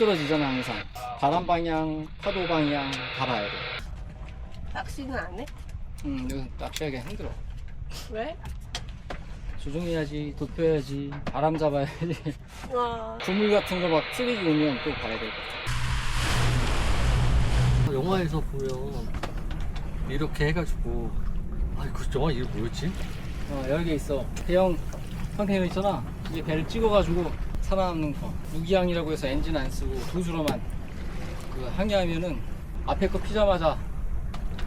미끄러지잖아, 항상. 바람 방향, 파도 방향 다 봐야 돼. 낚시는 안 해? 음, 이거 낚시하기 힘들어. 왜? 조종해야지, 도표해야지, 바람 잡아야지. 와. 그물 같은 거 막 쓰레기 오면 또 봐야 될 것 같아. 영화에서 보면 이렇게 해가지고 아 이거 영화 이름 뭐였지? 어, 여기 있어. 대형 컨테이너 있잖아. 이게 배를 찍어가지고 살아남는 거. 무기항이라고 해서 엔진 안 쓰고 도수로만 그 항해하면은 앞에 거 피자마자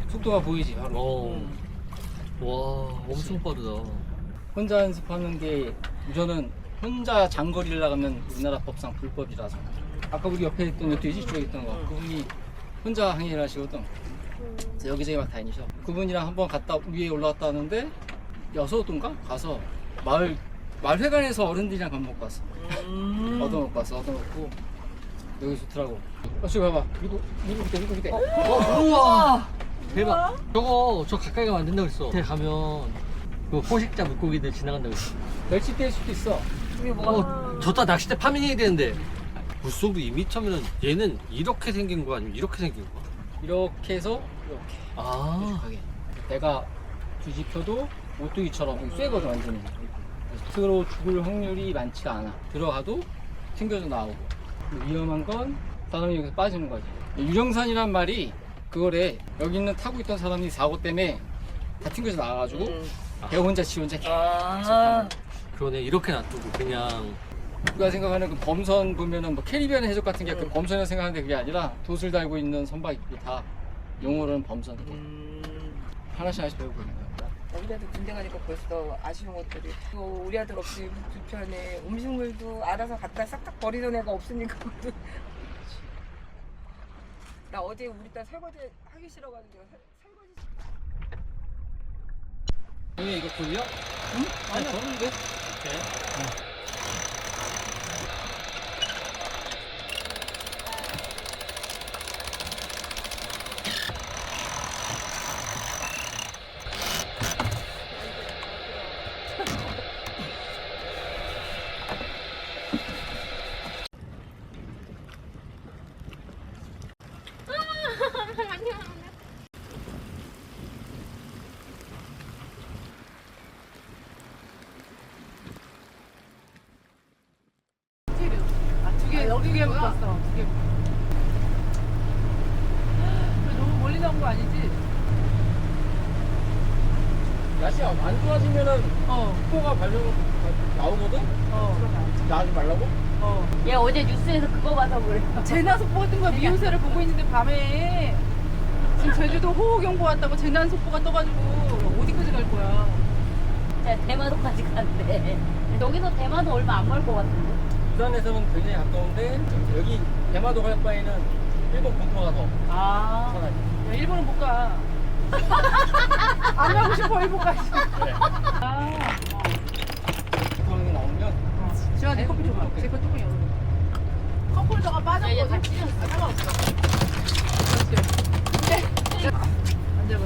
속도가 보이지, 바로. 어. 와 엄청 빠르다. 혼자 연습하는 게 우선은 혼자 장거리를 나가면 우리나라 법상 불법이라서 아까 우리 옆에 있던 요트이지 쪽에 있던 거 그분이 혼자 항해를 하시거든 그래서 여기저기 막 다니셔 그분이랑 한번 갔다 위에 올라갔다 왔는데 여서도인가 가서 마을 마을 회관에서 어른들이랑 밥 먹고 왔어. 얻어먹고 왔어 얻어먹고. 여기 좋더라고. 어 저기 봐봐. 미국 미국 밑에 미국 밑에. 어, 우와! 대박. 저거 저 가까이 가면 안 된다고 했어. 밑에 가면 그 포식자 물고기들 지나간다고 했어. 멸치 뗄 수도 있어. 이게 뭐가? 어 저따 낚싯대 파밍해야 되는데. 물속도 2m면 얘는 이렇게 생긴 거 아니면 이렇게 생긴 거야? 이렇게 해서 이렇게. 아. 뾰족하게. 배가 뒤집혀도 오뚜기처럼 쇠거든 완전히 스스로 죽을 확률이 많지가 않아. 들어가도 튕겨져 나오고. 위험한 건 사람이 여기서 빠지는 거지. 유령산이란 말이 그거래. 여기 있는 타고 있던 사람이 사고 때문에 다 튕겨져 나와가지고 배 혼자 지 혼자 아. 그러네. 이렇게 놔두고 그냥. 우리가 생각하는 그 범선 보면은 뭐 캐리비안 해적 같은 게 그 범선이라 생각하는데 그게 아니라 돛을 달고 있는 선박 있고 다 용어로는 범선 이렇게 하나씩 하나씩 배우고 있는 거야 우리한테 군대 가니까 벌써 아쉬운 것들이 또 우리 아들 없이 불편해 음식물도 알아서 갖다 싹싹 버리던 애가 없으니까 나 어제 우리 딸 설거지 하기 싫어가지고 설- 설거지 형님 이거 돌려? 응? 아니 저는데? 두개 두 개 묶었어. 두 개. 너무 멀리 나온 거 아니지? 날씨가 안 좋아지면은 어, 폭포가 발령 나오거든? 어, 나가지 말라고? 어. 얘 어제 그거 봐서 그래 재난 속보 같은 거 미우새를 보고 있는데 밤에 지금 제주도 호우 경보 왔다고 재난 속보가 떠가지고 어디까지 갈 거야? 야, 대마도까지 간대. 여기서 대마도 얼마 안 멀 것 같은데. 부산에서는 굉장히 가까운데 여기 대마도 갈 바에는 일본 본토가 더 아, 편하지. 야, 일본은 못 가. 안 가고 싶어, 일본까지. 그래. 아, 게 나오면 지원아, 내 커피 줘봐. 제거 조금 열어. 컵홀더가 빠졌거든. 야, 얘다 찢었어. 아, 상관없어. 그렇지. 이제 앉아봐.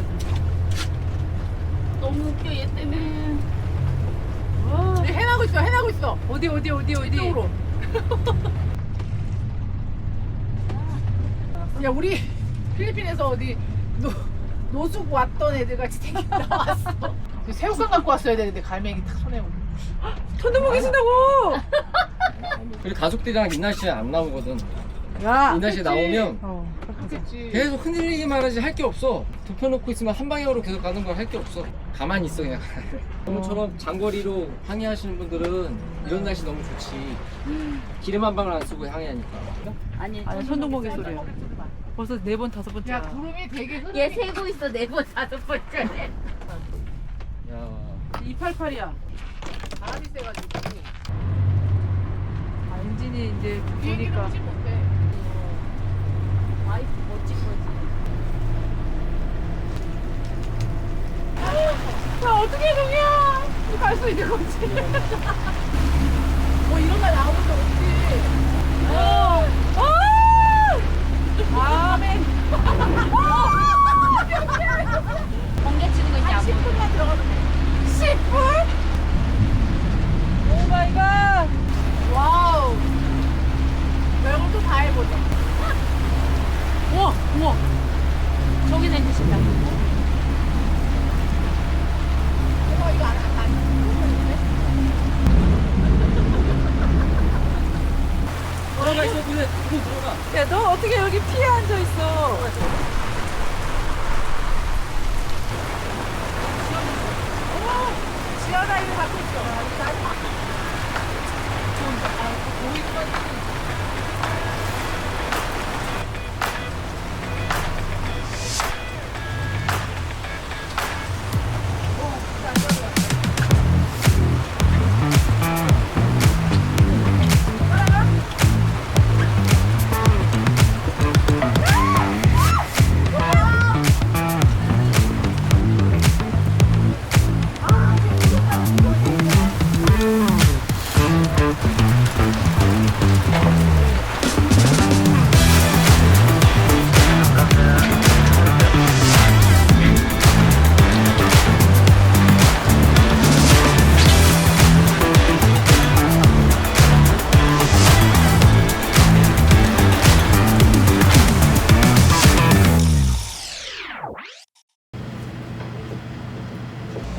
너무 웃겨, 얘 때문에. 얘 해나고 있어, 해나고 있어. 어디, 어디, 어디, 어디. 이쪽으로. 야, 우리 필리핀에서 어디 노, 노숙 왔던 애들 같이 생겨 나왔어. 그 새우깡 갖고 왔어야 되는데 갈매기 탁 손에 오고. 천둥번 계신다고! 우리 가족들이랑 민낯이 안 나오거든. 야! 민낯이 나오면 어. 계속 흔들리기만 하지 할 게 없어. 눕혀놓고 있으면 한 방향으로 계속 가는 걸 할 게 없어. 가만히 있어 그냥. 오늘처럼 장거리로 항해하시는 분들은 이런 날씨 너무 좋지. 기름 한 방울 안 쓰고 항해하니까. 아니, 아니, 천둥번개 소리야. 벌써 네 번, 다섯 번째. 야 구름이 되게 흐. 얘 세고 있어, 네 번, 다섯 번째. 야, 288이야. 바람이 세가지고. 아, 엔진이 이제 보니까. 못해. 와이프 멋진 거지. 야, 어떻게 동이야? 갈수 있는 거지. 뭐 이런 날 나오는 거 없지. 어. 아!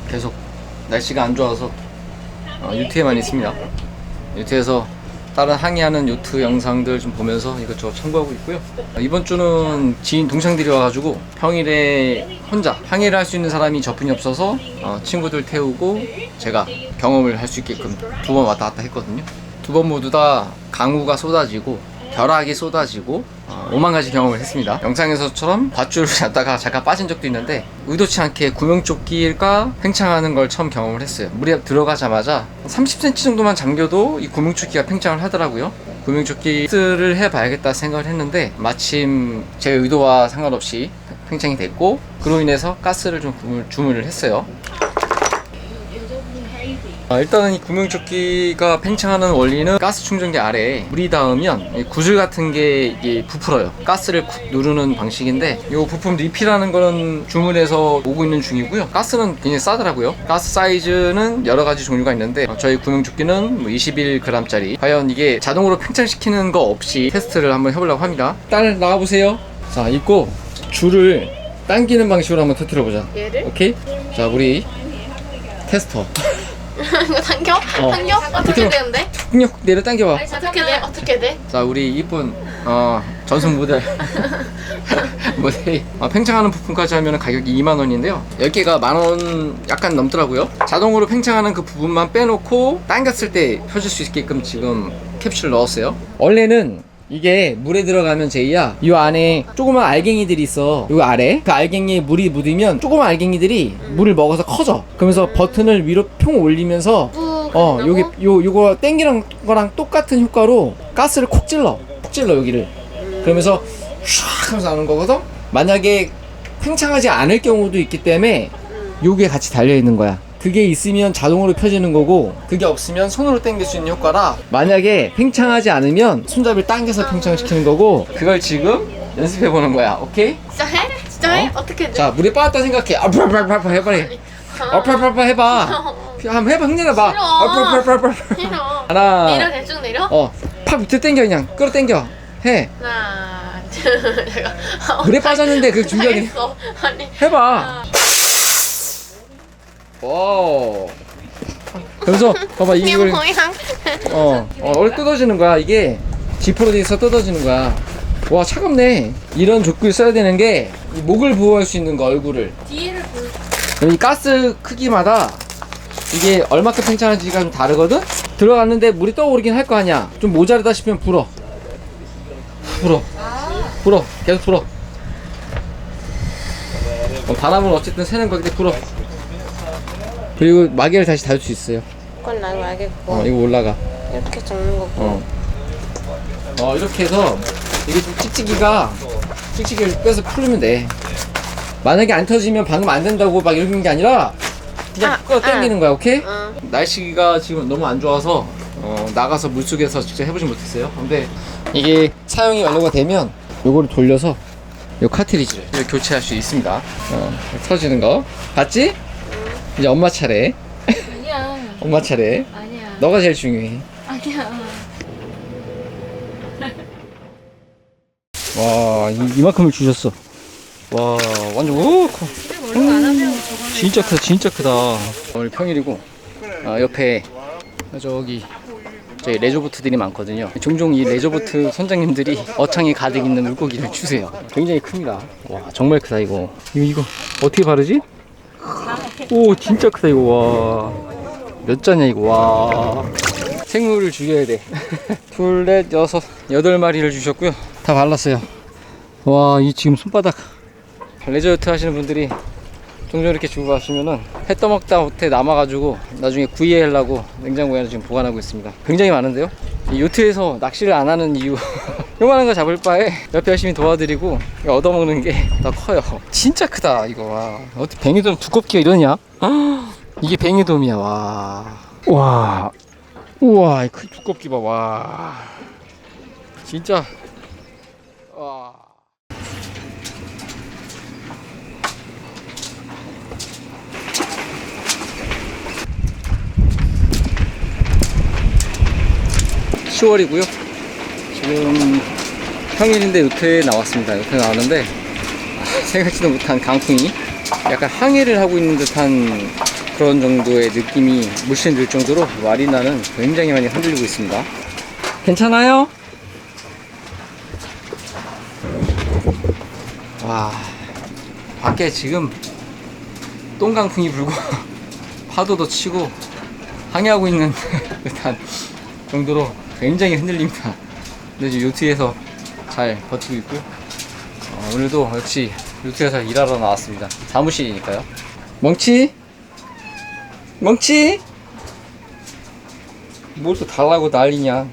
계속 날씨가 안 좋아서 어, 유튜에만 있습니다. 유튜에서 다른 항해하는 요트 영상들 좀 보면서 이것저것 참고하고 있고요. 어, 이번 주는 지인 동창들이 와가지고 평일에 혼자 항해를 할 수 있는 사람이 저뿐이 없어서 어, 친구들 태우고 제가 경험을 할 수 있게끔 두 번 왔다 갔다 했거든요. 두 번 모두 다 강우가 쏟아지고 벼락이 쏟아지고 어, 오만 가지 경험을 했습니다. 영상에서처럼 밧줄을 잡다가 잠깐 빠진 적도 있는데 의도치 않게 구명조끼가 팽창하는 걸 처음 경험을 했어요. 물에 들어가자마자 30cm 정도만 잠겨도 이 구명조끼가 팽창을 하더라고요. 구명조끼를 해봐야겠다 생각을 했는데 마침 제 의도와 상관없이 팽창이 됐고 그로 인해서 가스를 좀 주문- 주문을 했어요. 아, 일단은 이 구명조끼가 팽창하는 원리는 가스 충전기 아래에 물이 닿으면 이 구슬 같은 게 이게 부풀어요. 가스를 쿡 누르는 방식인데 이 부품 리필하는 거는 주문해서 오고 있는 중이고요. 가스는 굉장히 싸더라고요. 가스 사이즈는 여러 가지 종류가 있는데 어, 저희 구명조끼는 뭐 21g짜리. 과연 이게 자동으로 팽창시키는 거 없이 테스트를 한번 해보려고 합니다. 딸 나와보세요. 자, 입고 줄을 당기는 방식으로 한번 터뜨려 보자. 얘를? 오케이? 자, 우리 테스터. 이거 당겨? 어. 당겨? 어떻게 밑으로. 되는데? 폭력 내려 당겨봐. 어떻게 돼? 어떻게 돼? 자, 우리 이쁜 어, 전속 모델 모델이 어, 팽창하는 부품까지 하면 가격이 2만 원인데요. 10개가 만 원 약간 넘더라고요. 자동으로 팽창하는 그 부분만 빼놓고 당겼을 때 펴질 수 있게끔 지금 캡슐 넣었어요. 원래는 이게 물에 들어가면 제이야 이 안에 조그만 알갱이들이 있어. 요 아래. 그 알갱이에 물이 묻으면 조그만 알갱이들이 물을 먹어서 커져. 그러면서 버튼을 위로 평 올리면서 어 여기 요 요거 땡기는 거랑 똑같은 효과로 가스를 콕 찔러. 콕 찔러 여기를. 그러면서 샥 하면서 나오는 거거든? 만약에 팽창하지 않을 경우도 있기 때문에 요게 같이 달려 있는 거야 그게 있으면 자동으로 펴지는 거고 그게 없으면 손으로 당길 수 있는 효과라 만약에 팽창하지 않으면 손잡이를 당겨서 팽창시키는 거고 그걸 지금 연습해 보는 거야 오케이? 진짜 해? 진짜 해? 어? 어떻게 돼? 자 물에 빠졌다 생각해 아파파파파 해봐 아파파파 해봐 한번 해봐 흉내내봐 싫어. 아파파파파 싫어. 하나 내려 대충 내려? 어팍 밑에 당겨 그냥 끌어 당겨 해 하나 둘 내가 물에 빠졌는데 그. 아니 해봐 와 그래서 봐봐 이게 이걸 뭐야? 어, 어, 원래 뜯어지는 거야. 이게 지퍼로 돼 있어 뜯어지는 거야. 와, 차갑네. 이런 조끼를 써야 되는 게이 목을 보호할 수 있는 거, 얼굴을. 뒤를 볼. 그럼 이 가스 크기마다 이게 얼마큼 팽창하는지가 좀 다르거든? 들어갔는데 물이 떠오르긴 할 거 아니야. 좀 모자르다 싶으면 불어. 불어. 불어. 계속 불어. 어, 바람은 어쨌든 새는 거기 때문에 불어. 그리고 마개를 다시 달 수 있어요. 그건 나도 알겠고 어, 이거 올라가. 이렇게 적는 거고. 어. 어 이렇게 해서 이게 좀 찍찍이가 찍찍이를 빼서 풀면 돼. 만약에 안 터지면 방금 안 된다고 막 이러는 게 아니라 그냥 아, 끌어 당기는 거야, 오케이? 어. 날씨가 지금 너무 안 좋아서 어, 나가서 물속에서 직접 해보진 못했어요. 근데 이게 사용이 완료가 되면 요거를 돌려서 요 카트리지를 교체할 수 있습니다. 어, 터지는 거 봤지? 이제 엄마 차례. 아니야. 엄마 차례. 아니야. 너가 제일 중요해. 아니야. 와 이, 이만큼을 주셨어 와 완전 오 커. 음, 진짜 크다 진짜 크다 오늘 평일이고 아, 옆에 저기 저희 레저보트들이 많거든요 종종 이 레저보트 선장님들이 어창이 가득 있는 물고기를 주세요 굉장히 큽니다 와 정말 크다 이거 이거 이거 어떻게 바르지? 오 진짜 크다 이거 와 몇 잔이야 이거 와. 생물을 죽여야 돼. 둘, 넷, 여섯, 여덟 마리를 주셨고요. 다 발랐어요. 와 이 지금 손바닥. 레저 요트 하시는 분들이 종종 이렇게 주고 가시면은 해 떠먹다 못해 남아가지고 나중에 구이하려고 냉장고에 지금 보관하고 있습니다. 굉장히 많은데요? 이 요트에서 낚시를 안 하는 이유 요만한 거 잡을 바에 옆에 열심히 도와드리고 얻어먹는 게 더 커요 진짜 크다 이거 와 어떻게 뱅이돔 두껍기가 이러냐 이게 뱅이돔이야 와 와. 우와, 이 크- 두껍기 봐, 와. 진짜. 와. (10월이고요) 지금 평일인데 요트에 나왔습니다 요트에 나왔는데 아, 생각지도 못한 강풍이 약간 항해를 하고 있는 듯한 그런 정도의 느낌이 물씬 들 정도로 마리나는 굉장히 많이 흔들리고 있습니다. 괜찮아요? 와, 밖에 지금 똥강풍이 불고 파도도 치고 항해하고 있는 듯한 정도로 굉장히 흔들립니다. 근데 지금 요트에서 잘 버티고 있고요. 어, 오늘도 역시 요트에서 일하러 나왔습니다. 사무실이니까요. 멍치? 멍치? 뭘 또 달라고 난리냐.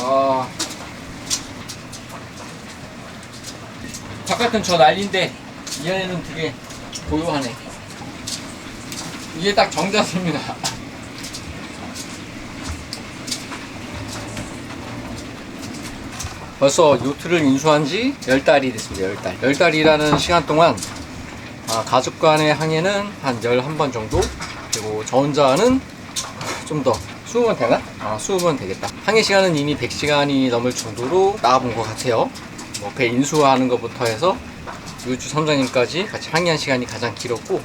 아. 바깥은 저 난리인데, 이 안에는 되게 고요하네. 이게 딱 정자세입니다. 벌써 요트를 인수한 지 10달이 됐습니다. 10달. 10달이라는 시간 동안 아, 가족 간의 항해는 한 11번 정도 그리고 저 혼자는 좀 더 20번 되나? 아, 20번 되겠다. 항해 시간은 이미 100시간이 넘을 정도로 나가본 것 같아요. 뭐, 배 인수하는 것부터 해서 유주 선장님까지 같이 항해한 시간이 가장 길었고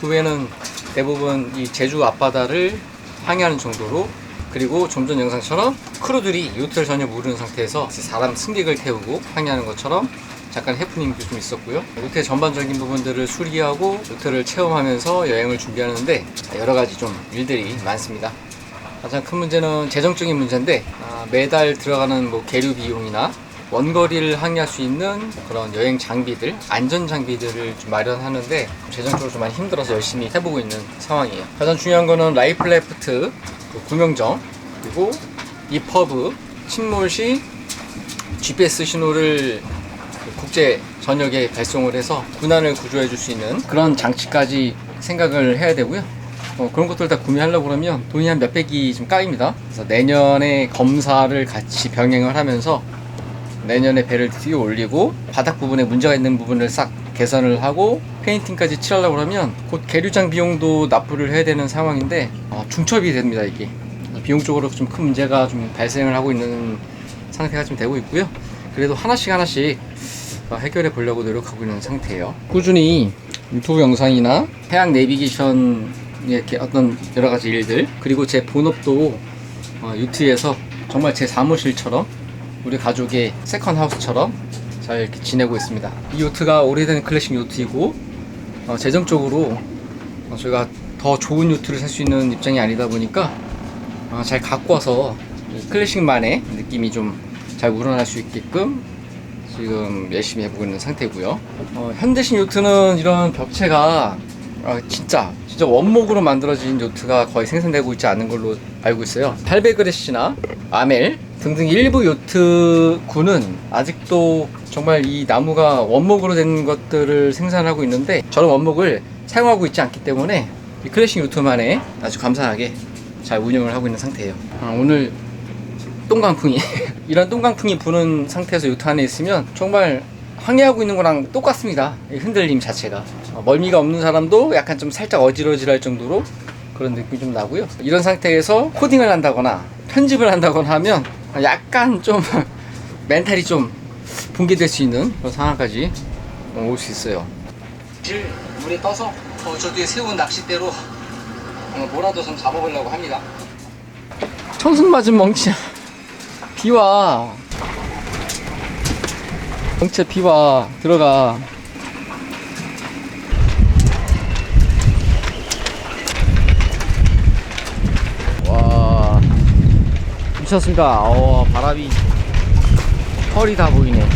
그 외에는 대부분 이 제주 앞바다를 항해하는 정도로 그리고 좀 전 영상처럼 크루들이 요트를 전혀 모르는 상태에서 사람 승객을 태우고 항해하는 것처럼 잠깐 해프닝도 좀 있었고요. 요트 전반적인 부분들을 수리하고 요트를 체험하면서 여행을 준비하는데 여러 가지 좀 일들이 많습니다. 가장 큰 문제는 재정적인 문제인데 아, 매달 들어가는 뭐 계류 비용이나 원거리를 항해할 수 있는 그런 여행 장비들, 안전 장비들을 좀 마련하는데 재정적으로 좀 많이 힘들어서 열심히 해보고 있는 상황이에요. 가장 중요한 거는 라이프 레프트, 그 구명정, 그리고 이퍼브, 침몰 시 GPS 신호를 그 국제 전역에 발송을 해서 군안을 구조해 줄 수 있는 그런 장치까지 생각을 해야 되고요. 어, 그런 것들 다 구매하려고 그러면 돈이 한 몇백이 좀 까입니다. 그래서 내년에 검사를 같이 병행을 하면서 내년에 배를 뛰어 올리고 바닥 부분에 문제가 있는 부분을 싹 개선을 하고 페인팅까지 칠하려고 그러면 곧 계류장 비용도 납부를 해야 되는 상황인데 어, 중첩이 됩니다 이게. 비용적으로 좀 큰 문제가 좀 발생을 하고 있는 상태가 좀 되고 있고요. 그래도 하나씩 하나씩 어, 해결해 보려고 노력하고 있는 상태예요. 꾸준히 유튜브 영상이나 해양 내비게이션 이렇게 어떤 여러 가지 일들 그리고 제 본업도 어, 유튜브에서 정말 제 사무실처럼 우리 가족의 세컨 하우스처럼 잘 이렇게 지내고 있습니다. 이 요트가 오래된 클래식 요트이고 어, 재정적으로 어, 저희가 더 좋은 요트를 살 수 있는 입장이 아니다 보니까 어, 잘 갖고 와서 이 클래식만의 느낌이 좀 잘 우러날 수 있게끔 지금 열심히 해보고 있는 상태고요. 어, 현대식 요트는 이런 벽체가 아, 진짜 진짜 원목으로 만들어진 요트가 거의 생산되고 있지 않은 걸로 알고 있어요. 800그레시나 아멜 등등 일부 요트군은 아직도 정말 이 나무가 원목으로 된 것들을 생산하고 있는데 저런 원목을 사용하고 있지 않기 때문에 이 클래식 요트만에 아주 감사하게 잘 운영을 하고 있는 상태예요. 아, 오늘 똥강풍이 이런 똥강풍이 부는 상태에서 요트 안에 있으면 정말 항해하고 있는 거랑 똑같습니다. 이 흔들림 자체가 어, 멀미가 없는 사람도 약간 좀 살짝 어지러질할 정도로 그런 느낌이 좀 나고요. 이런 상태에서 코딩을 한다거나 편집을 한다거나 하면 약간 좀 멘탈이 좀 붕괴될 수 있는 그런 상황까지 올 수 있어요. 질 물에 떠서 어, 저 뒤에 세운 낚싯대로 어, 뭐라도 좀 잡아보려고 합니다. 청승 맞은 멍치야. 비와. 멍체 비와. 들어가. 와. 미쳤습니다. 어, 바람이 털이 다 보이네.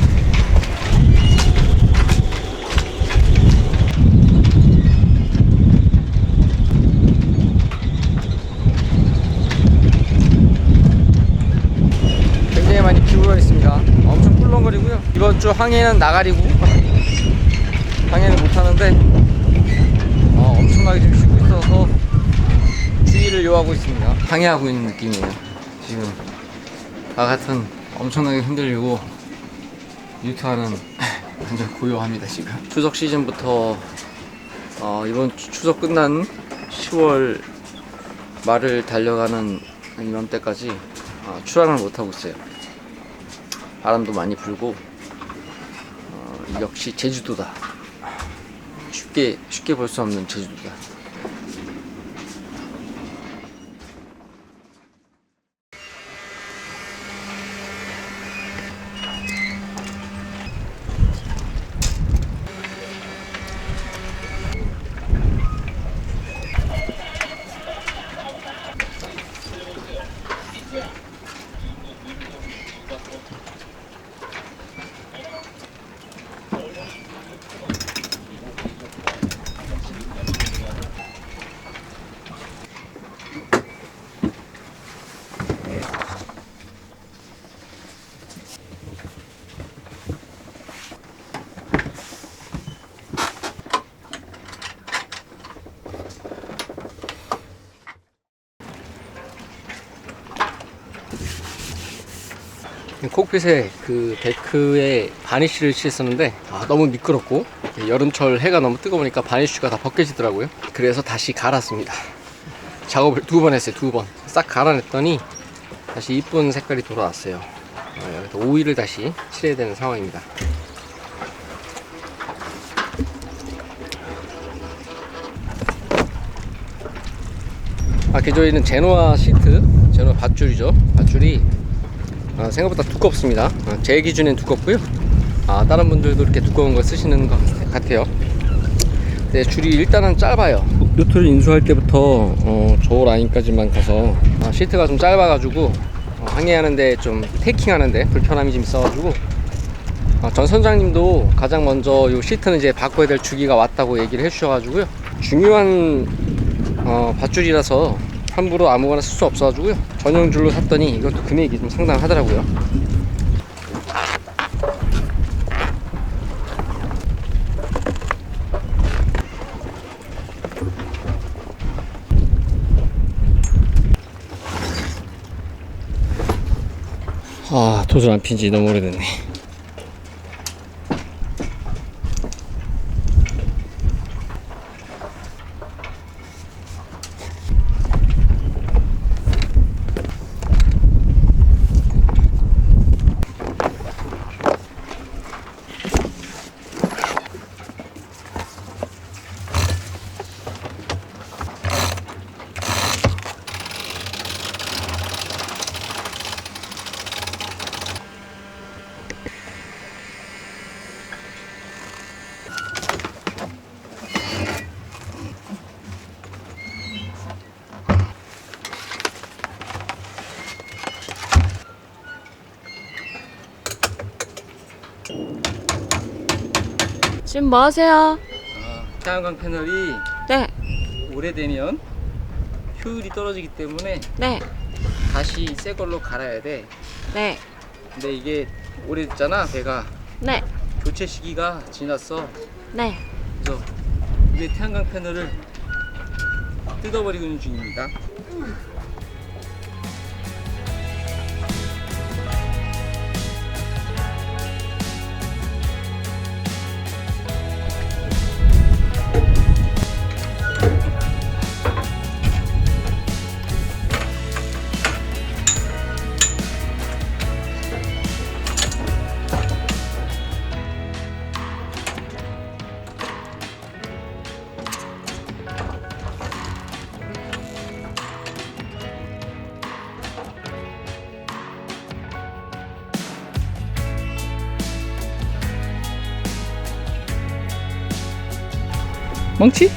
굉장히 많이 기울어 있습니다. 엄청 꿀렁거리고요. 이번 주 항해는 나가리고 항해는 못 하는데 어, 엄청나게 지금 쉬고 있어서 주의를 요하고 있습니다. 항해하고 있는 느낌이에요. 나 같은 엄청나게 흔들리고 유타는 완전 고요합니다 지금. 추석 시즌부터 어, 이번 주- 추석 끝난 10월 말을 달려가는 이맘때까지 어, 출항을 못 하고 있어요. 바람도 많이 불고 어, 역시 제주도다. 쉽게 쉽게 볼 수 없는 제주도다. 콕핏에 그 데크에 바니쉬를 칠했었는데 아, 너무 미끄럽고 여름철 해가 너무 뜨거우니까 바니쉬가 다 벗겨지더라고요. 그래서 다시 갈았습니다. 작업을 두 번 했어요. 두 번. 싹 갈아냈더니 다시 이쁜 색깔이 돌아왔어요. 어, 여기서 오일을 다시 칠해야 되는 상황입니다. 아, 기존에는 제노아 시트, 제노아 밧줄이죠. 밧줄이 아, 생각보다 두껍습니다. 아, 제 기준엔 두껍고요. 아, 다른 분들도 이렇게 두꺼운 거 쓰시는 것 같아요. 네, 줄이 일단은 짧아요. 요트를 인수할 때부터 어, 저 라인까지만 가서 아, 시트가 좀 짧아가지고 어, 항해하는데 좀 테이킹하는데 불편함이 좀 있어가지고 어, 전 선장님도 가장 먼저 요 시트는 이제 바꿔야 될 주기가 왔다고 얘기를 해주셔가지고요. 중요한 어, 밧줄이라서 함부로 아무거나 쓸 수 없어가지고요. 전용 줄로 샀더니 이것도 금액이 좀 상당하더라고요. 아, 도저히 안 핀지 너무 오래됐네. 지금 뭐 하세요? 아, 태양광 패널이 네, 오래되면 효율이 떨어지기 때문에 네, 다시 새 걸로 갈아야 돼. 네, 근데 이게 오래됐잖아, 배가. 네, 교체 시기가 지났어. 네. 그래서 위에 태양광 패널을 뜯어버리고 있는 중입니다. 망치?